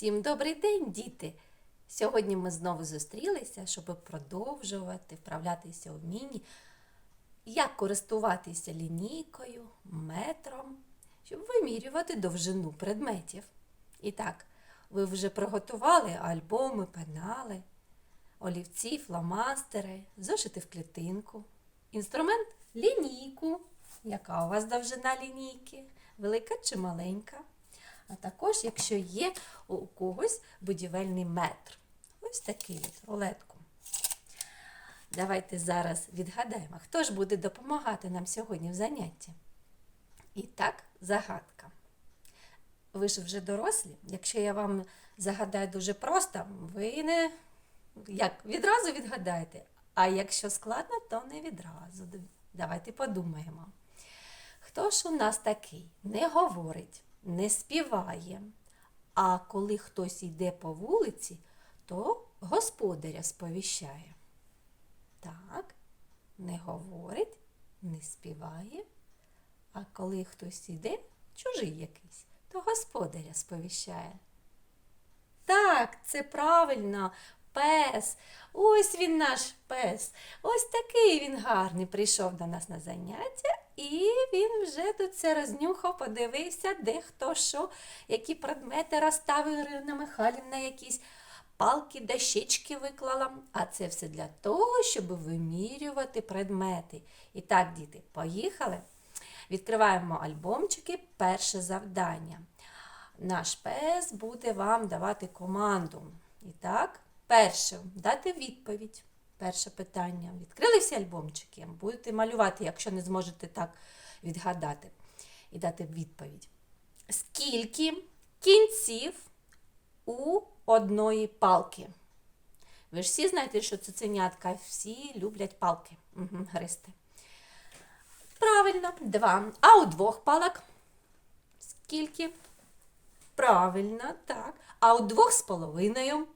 Всім добрий день, діти! Сьогодні ми знову зустрілися, щоб продовжувати вправлятися у вмінні, як користуватися лінійкою, метром, щоб вимірювати довжину предметів. І так, ви вже приготували альбоми, пенали, олівці, фломастери, зошити в клітинку, інструмент лінійку. Яка у вас довжина лінійки? Велика чи маленька? А також, якщо є у когось будівельний метр. Ось такий от рулетку. Давайте зараз відгадаємо, хто ж буде допомагати нам сьогодні в занятті. І так, загадка. Ви ж вже дорослі. Якщо я вам загадаю дуже просто, ви не як, відразу відгадаєте. А якщо складно, то не відразу. Давайте подумаємо. Хто ж у нас такий? Не говорить, не співає. А коли хтось йде по вулиці, то господаря сповіщає. Так, не говорить, не співає. А коли хтось йде, чужий якийсь, то господаря сповіщає. Так, це правильно, пес. Ось він наш пес. Ось такий він гарний прийшов до нас на заняття, і він вже тут це рознюхав, подивився, де хто що, які предмети розставив Ірина Михайлівна, якісь палки, дощечки виклала. А це все для того, щоб вимірювати предмети. І так, діти, поїхали. Відкриваємо альбомчики. Перше завдання. Наш пес буде вам давати команду. І так, перше, дати відповідь. Перше питання. Відкрили всі альбомчики? Будете малювати, якщо не зможете так відгадати. І дати відповідь. Скільки кінців у одної палки? Ви ж всі знаєте, що цуценятка всі люблять палки угу, гристи. Правильно, два. А у двох палок скільки? Правильно, так. А у двох з половиною?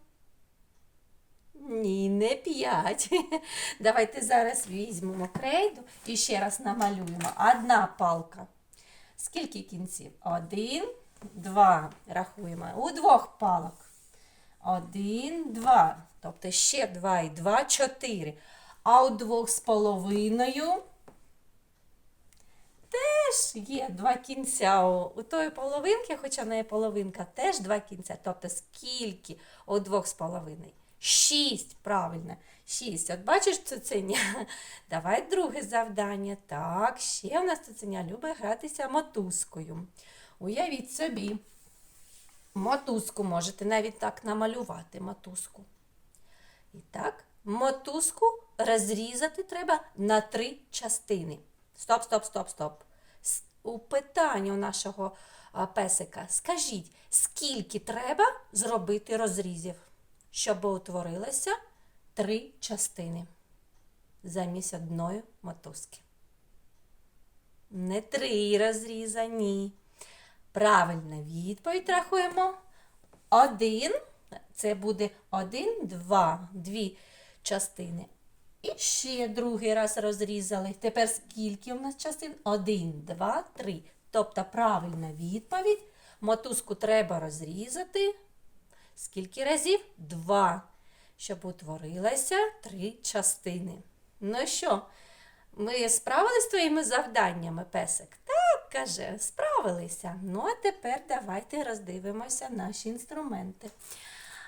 Ні, не п'ять. Давайте зараз візьмемо крейду і ще раз намалюємо. Одна палка. Скільки кінців? Один, два. Рахуємо. У двох палок. Один, два. Тобто ще два і два, чотири. А у двох з половиною теж є два кінця. У, тої половинки, хоча в неї половинка, теж два кінця. Тобто скільки у двох з половиною? Шість, правильно, шість. От бачиш цуценя? Давай друге завдання. Так, ще у нас цуценя любить гратися мотузкою. Уявіть собі, мотузку можете навіть так намалювати мотузку. І так, мотузку розрізати треба на три частини. Стоп, стоп, стоп, стоп. У питанні у нашого песика скажіть, скільки треба зробити розрізів, щоб утворилося три частини замість одної мотузки? Не три розріза, ні. Правильна відповідь рахуємо. Один. Це буде один, два, дві частини. І ще другий раз розрізали. Тепер скільки у нас частин? Один, два, три. Тобто правильна відповідь. Мотузку треба розрізати. Скільки разів? Два. Щоб утворилося три частини. Ну що, ми справились з твоїми завданнями, песик? Так, каже, справилися. Ну, а тепер давайте роздивимося наші інструменти,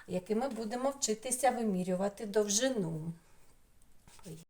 якими будемо вчитися вимірювати довжину.